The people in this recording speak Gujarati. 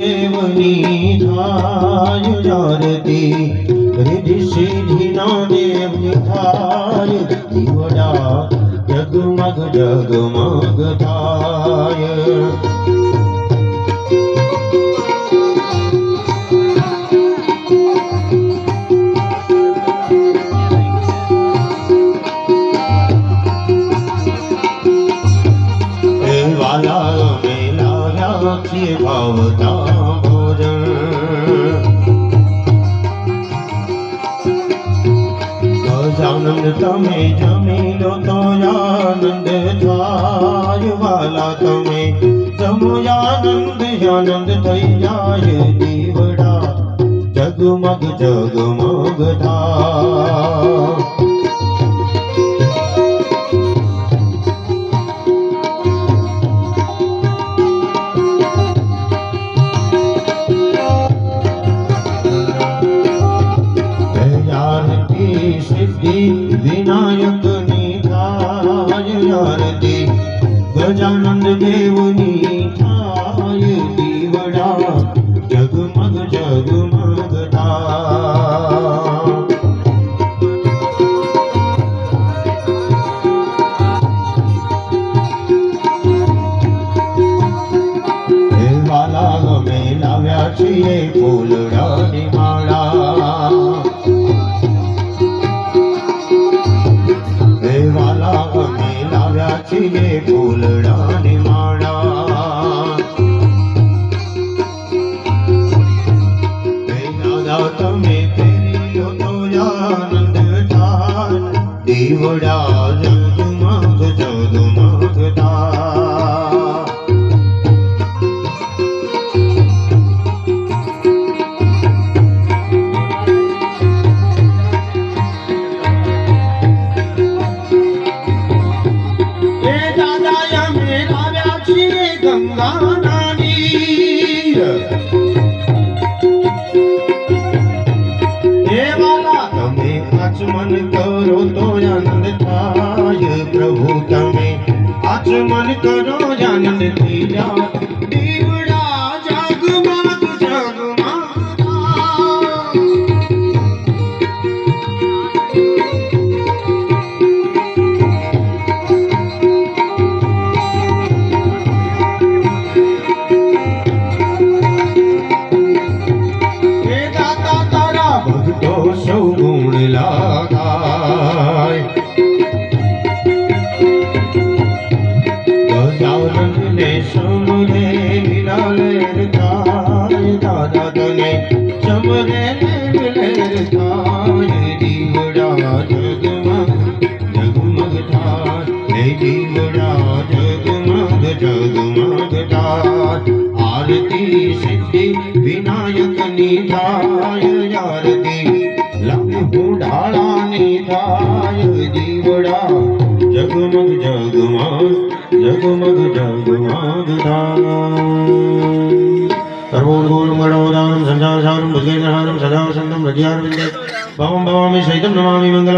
દેવની થાય જારતી રિધિ સિદ્ધિના દેવની થાય દીવડા જગમગ જગમગ થાય વાલા છીએ ભાવતા ભોજન ગજાનંદ તમે જમી લો તો આનંદ થાય વાલા તમે જમો આનંદ આનંદ થઈ જાય દીવડા જગમગ જગમગ થાય આરતી, ગજાનંદ દેવની થાય દીવડા, જગમગ જગમગ થાય હે વાલા, અમે લાવ્યા છીએ ફૂલડાની માળા. છીએ ફૂલડાની માળા દાદા તમે પહેર્યો તો આનંદ થાય દીવડા આચમન કરો તો આનંદ થાય પ્રભુ તમે આચમન કરો આનંદ થઈ જાય સૌ ગુણ લાગાય ગજાનંદને સમરે વિલાલેર થાય દાદા તને સમરે વિલેર થાય દીવડા જગમગ જગમગ થાય હે દીવડા આરતી સિદ્ધિ વિનાયકની થાય આરતી લંબુઢાળાની થાય દીવડા જગમગ જગમગ જગમગ જગમગ સર્વોર્ગોર્મ ગણોદાનમ સંસાર સારમ ભગેન હારમ સદા સંતમ રજ્યારમ ભવમ ભવામી સહિતમ નમામી મંગલ